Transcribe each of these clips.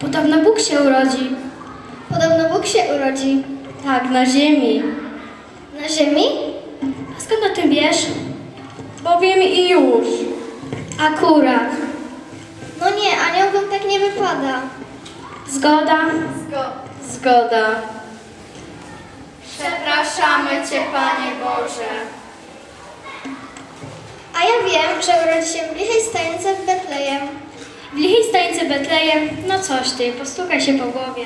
Podobno Bóg się urodzi. Podobno Bóg się urodzi. Tak, na ziemi. Na ziemi? A skąd o tym wiesz? Bo wiem i już. Akurat. No nie, aniołom tak nie wypada. Zgoda? Zgoda. Przepraszamy Cię, Panie Boże. A ja wiem, że urodzi się w lichej stajence w Betlejem. W lichej stajence Betlejem? No coś ty, postukaj się po głowie.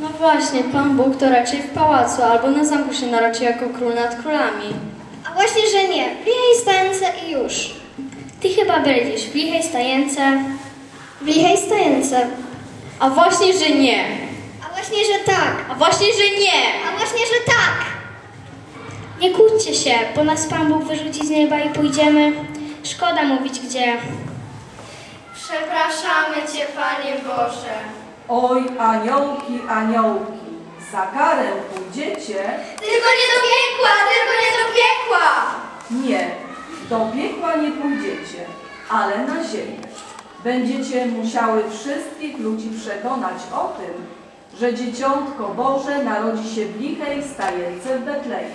No właśnie, Pan Bóg to raczej w pałacu albo na zamku się narodzi jako król nad królami. A właśnie, że nie. W lichej stajence i już. Ty chyba byliś w lichej stajence. W lichej stajence. A właśnie, że nie. A właśnie, że tak. A właśnie, że nie. A właśnie, że tak. Nie kłóćcie się, bo nas Pan Bóg wyrzuci z nieba i pójdziemy. Szkoda mówić gdzie. Przepraszamy Cię, Panie Boże. Oj, aniołki, aniołki, za karę pójdziecie? Tylko nie do piekła, tylko nie do piekła! Nie, do piekła nie pójdziecie, ale na ziemię. Będziecie musiały wszystkich ludzi przekonać o tym, że Dzieciątko Boże narodzi się w lichej stajence w Betlejem.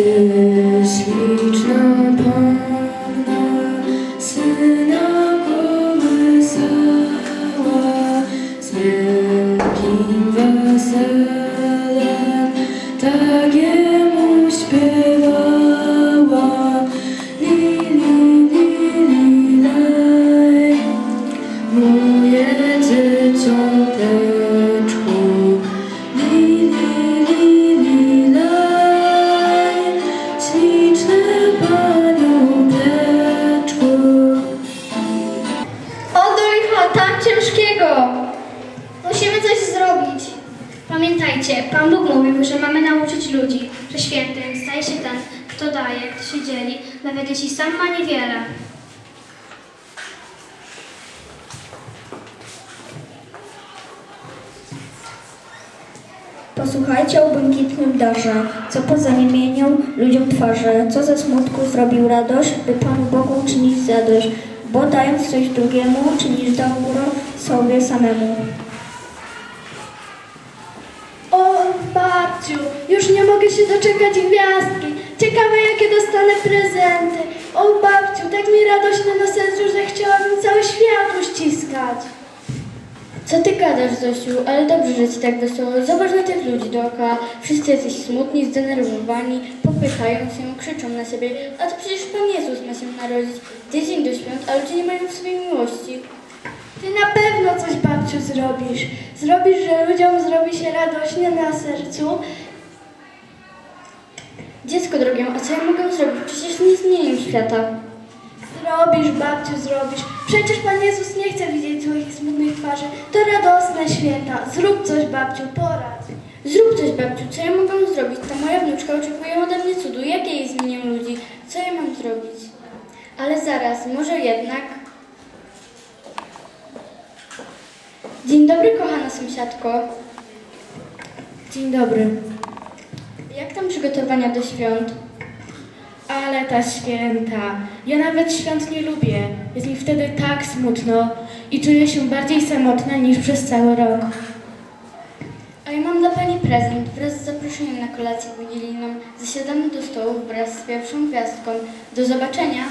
夜袭城蓬，思量。Mamy nauczyć ludzi, że świętym staje się ten, kto daje, kto się dzieli, nawet jeśli sam ma niewiele. Posłuchajcie o błękitnym darze, co poza niemienią ludziom twarzy, co ze smutku zrobił radość, by Panu Bogu czynić zadość, bo dając coś drugiemu, czynisz dobro sobie samemu. Babciu, już nie mogę się doczekać gwiazdki. Ciekawe, jakie dostanę prezenty. O, babciu, tak mi radośnie na sercu, że chciałabym cały świat uściskać. Co ty gadasz, Zosiu? Ale dobrze, że ci tak wesoło. Zobacz na tych ludzi dookoła. Wszyscy jesteś smutni, zdenerwowani, popychają się, krzyczą na siebie. A to przecież Pan Jezus ma się narodzić. Tydzień do świąt, a ludzie nie mają w swojej miłości. Ty na pewno coś, babciu, zrobisz. Zrobisz, że ludziom zrobi się radośnie na sercu. Dziecko drogie, a co ja mogę zrobić? Przecież nie zmienię świata. Zrobisz, babciu, zrobisz. Przecież Pan Jezus nie chce widzieć i smutnych twarzy. To radosne święta. Zrób coś, babciu, poradź. Zrób coś, babciu, co ja mogę zrobić? Ta moja wnuczka oczekuje ode mnie cudu. Jak ja jej zmienię ludzi? Co ja mam zrobić? Ale zaraz, może jednak... Dzień dobry, kochana sąsiadko. Dzień dobry. Jak tam przygotowania do świąt? Ale ta święta. Ja nawet świąt nie lubię. Jest mi wtedy tak smutno i czuję się bardziej samotna niż przez cały rok. A ja mam dla Pani prezent wraz z zaproszeniem na kolację wigilijną. Zasiadamy do stołu wraz z pierwszą gwiazdką. Do zobaczenia.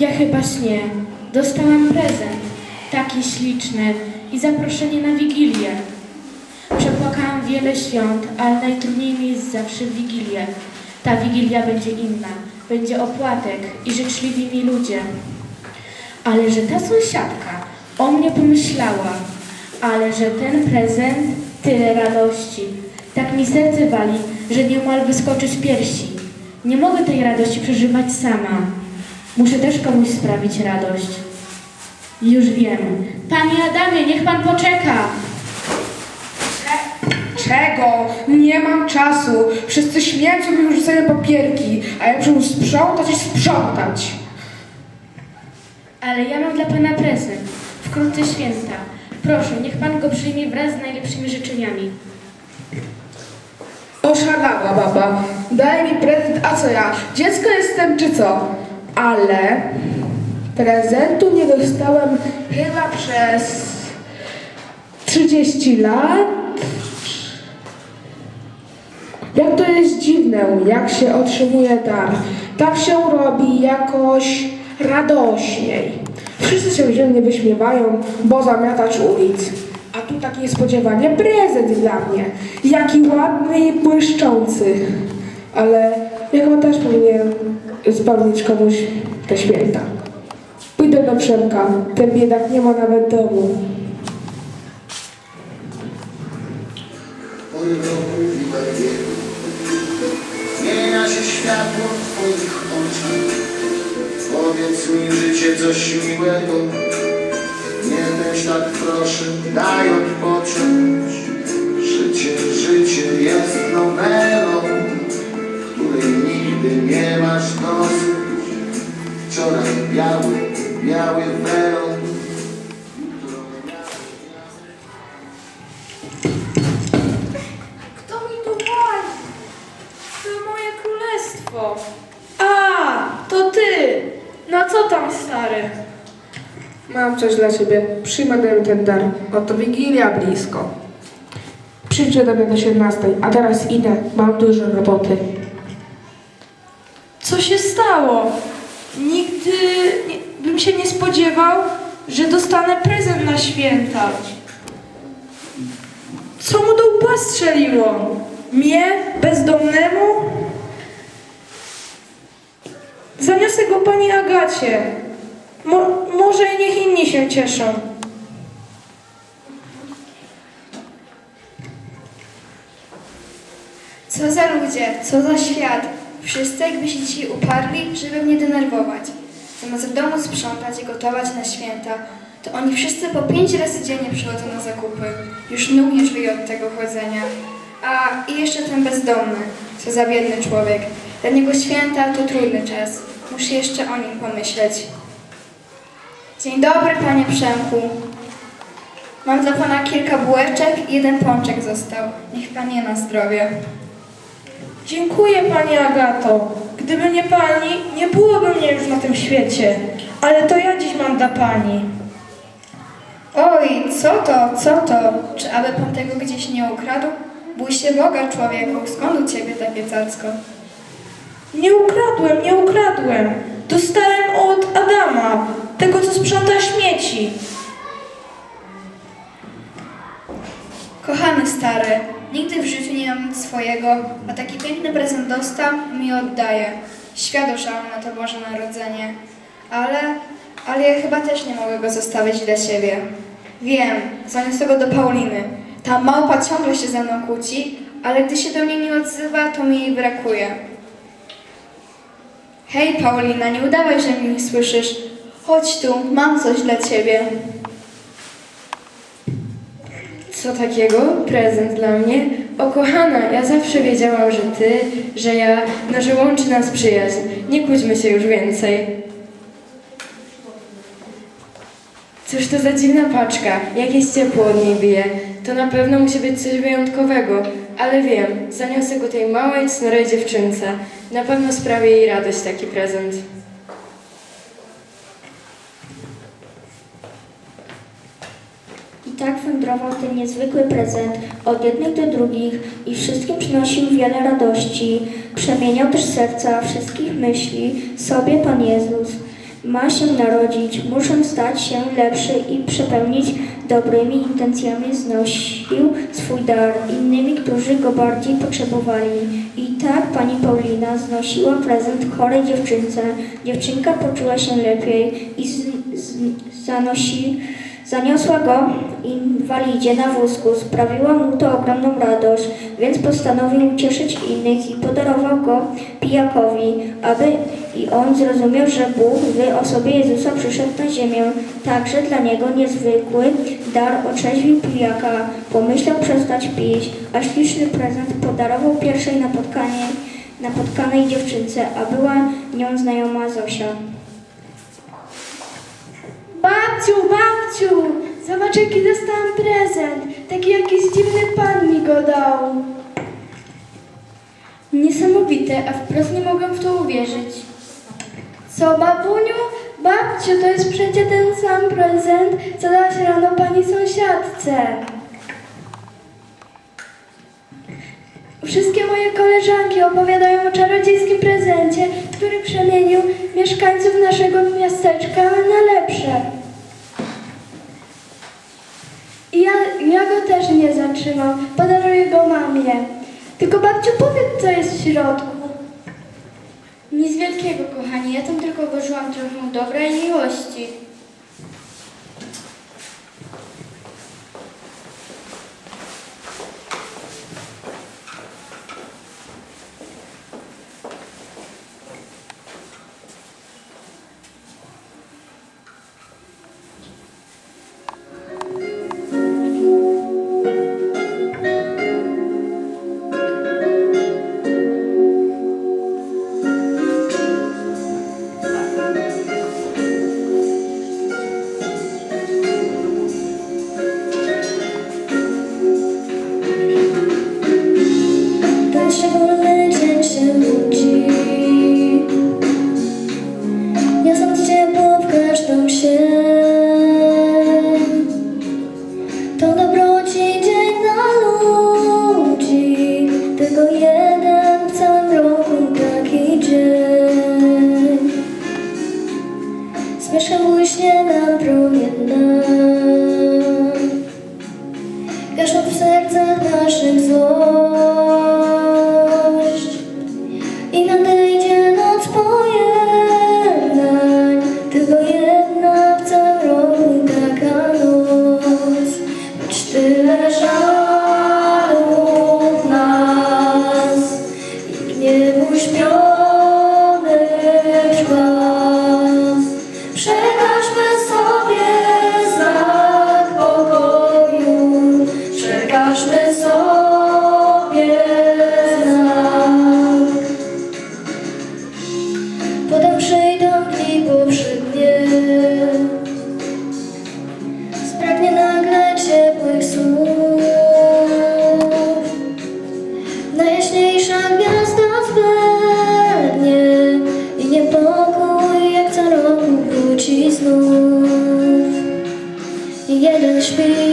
Ja chyba śnię. Dostałam prezent. Taki śliczny i zaproszenie na Wigilię. Przepłakałam wiele świąt, ale najtrudniej mi jest zawsze Wigilię. Ta Wigilia będzie inna. Będzie opłatek i życzliwi mi ludzie. Ale że ta sąsiadka o mnie pomyślała, ale że ten prezent tyle radości. Tak mi serce wali, że nieomal wyskoczy z piersi. Nie mogę tej radości przeżywać sama. Muszę też komuś sprawić radość. Już wiem. Panie Adamie, niech pan poczeka. Czego? Nie mam czasu. Wszyscy śmiecą mi rzucają papierki, a ja muszę sprzątać i sprzątać. Ale ja mam dla pana prezent. Wkrótce święta. Proszę, niech pan go przyjmie wraz z najlepszymi życzeniami. Oszalała baba. Daj mi prezent, a co ja? Dziecko jestem czy co? Ale prezentu nie dostałem chyba przez 30 lat. Jak to jest dziwne, jak się otrzymuje dar. Tak się robi jakoś radośniej. Wszyscy się wzięli wyśmiewają, bo zamiatać ulic. A tu tak niespodziewanie prezent dla mnie. Jaki ładny i błyszczący. Ale ja chyba też powinienem spełnić komuś te święta. Pójdę do Przemka. Ten biedak nie ma nawet domu. Zmienia się światło w twoich oczach. Powiedz mi życie coś miłego. Nie myśl tak proszę, daj odpocząć. Coś dla ciebie. Przyjmę ten dar. Oto Wigilia blisko. Przyjdźcie do mnie do 17, a teraz idę. Mam dużo roboty. Co się stało? Nigdy nie, bym się nie spodziewał, że dostanę prezent na święta. Co mu do łba strzeliło? Mnie, bezdomnemu? Zaniosę go pani Agacie. Mo, może niech inni się cieszą. Co za ludzie, co za świat. Wszyscy jakby się dzisiaj uparli, żeby mnie denerwować. Zamiast w domu sprzątać i gotować na święta, to oni wszyscy po pięć razy dziennie przychodzą na zakupy. Już numiesz wyje od tego chodzenia. A i jeszcze ten bezdomny, co za biedny człowiek. Dla niego święta to trudny czas. Muszę jeszcze o nim pomyśleć. Dzień dobry, panie Przemku. Mam dla pana kilka bułeczek i jeden pączek został. Niech pan je na zdrowie. Dziękuję pani Agato. Gdyby nie pani, nie byłoby mnie już na tym świecie. Ale to ja dziś mam dla pani. Oj, co to, co to? Czy aby pan tego gdzieś nie ukradł? Bój się Boga, człowieku, skąd u ciebie takie cacko? Nie ukradłem, nie ukradłem. Dostałem tego co sprząta śmieci. Kochany stary, nigdy w życiu nie mam nic swojego, a taki piękny prezent dostał mi oddaje. Świat na to Boże Narodzenie. Ale, ale ja chyba też nie mogę go zostawić dla siebie. Wiem, zaniosę go do Pauliny. Ta małpa ciągle się ze mną kłóci, ale gdy się do mnie nie odzywa, to mi jej brakuje. Hej Paulina, nie udawaj, że mnie nie słyszysz. Chodź tu, mam coś dla ciebie. Co takiego? Prezent dla mnie? O kochana, ja zawsze wiedziałam, że ty, że ja, no że łączy nas przyjaźń. Nie kłóćmy się już więcej. Cóż to za dziwna paczka, jakieś ciepło od niej bije. To na pewno musi być coś wyjątkowego, ale wiem, zaniosę go tej małej, cnorej dziewczynce. Na pewno sprawi jej radość taki prezent. I ten niezwykły prezent od jednych do drugich i wszystkim przynosił wiele radości. Przemieniał też serca wszystkich myśli sobie Pan Jezus. Ma się narodzić, muszę stać się lepszy i przepełnić dobrymi intencjami znosił swój dar innymi, którzy go bardziej potrzebowali. I tak pani Paulina znosiła prezent chorej dziewczynce. Dziewczynka poczuła się lepiej i z, z, zanosi, Zaniosła go inwalidzie na wózku, sprawiła mu to ogromną radość, więc postanowił cieszyć innych i podarował go pijakowi, aby i on zrozumiał, że Bóg w osobie Jezusa przyszedł na ziemię. Także dla niego niezwykły dar otrzeźwił pijaka. Pomyślał przestać pić, a śliczny prezent podarował pierwszej napotkanej, napotkanej dziewczynce, a była nią znajoma Zosia. Babciu, babciu, zobacz jaki dostałam prezent. Taki jakiś dziwny pan mi go dał. Niesamowite, a wprost nie mogę w to uwierzyć. Co, babuniu? Babciu, to jest przecież ten sam prezent, co dałaś rano pani sąsiadce. Wszystkie moje koleżanki opowiadają o czarodziejskim prezencie, który przemienił mieszkańców naszego miasteczka na lepsze. I ja, go też nie zatrzymam, podaruję go mamie. Tylko babciu, powiedz, co jest w środku. Nic wielkiego, kochani, ja tam tylko włożyłam trochę dobra i miłości. Wróci znów I jeden świt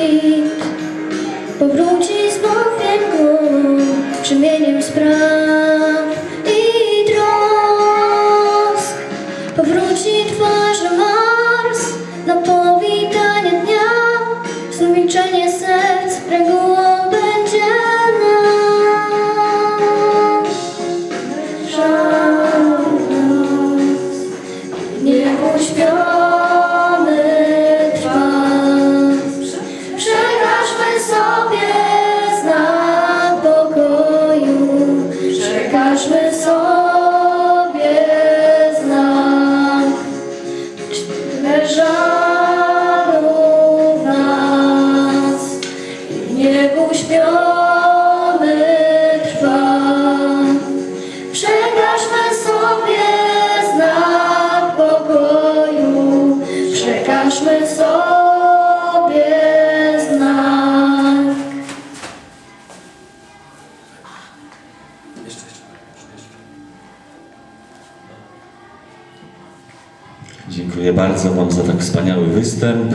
Wam za tak wspaniały występ.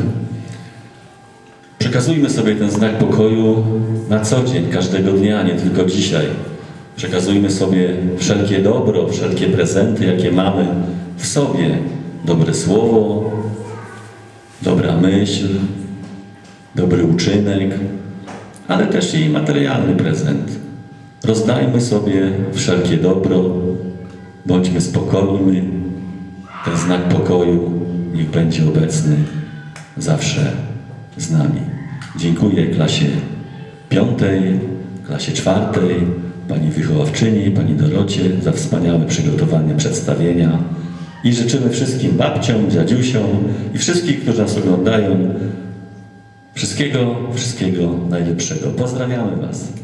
Przekazujmy sobie ten znak pokoju na co dzień, każdego dnia, nie tylko dzisiaj. Przekazujmy sobie wszelkie dobro, wszelkie prezenty, jakie mamy w sobie. Dobre słowo, dobra myśl, dobry uczynek, ale też i materialny prezent. Rozdajmy sobie wszelkie dobro, bądźmy spokojni, ten znak pokoju niech będzie obecny zawsze z nami. Dziękuję klasie piątej, klasie czwartej, pani wychowawczyni, pani Dorocie za wspaniałe przygotowanie przedstawienia i życzymy wszystkim babciom, dziadziusiom i wszystkich, którzy nas oglądają wszystkiego, wszystkiego najlepszego. Pozdrawiamy Was.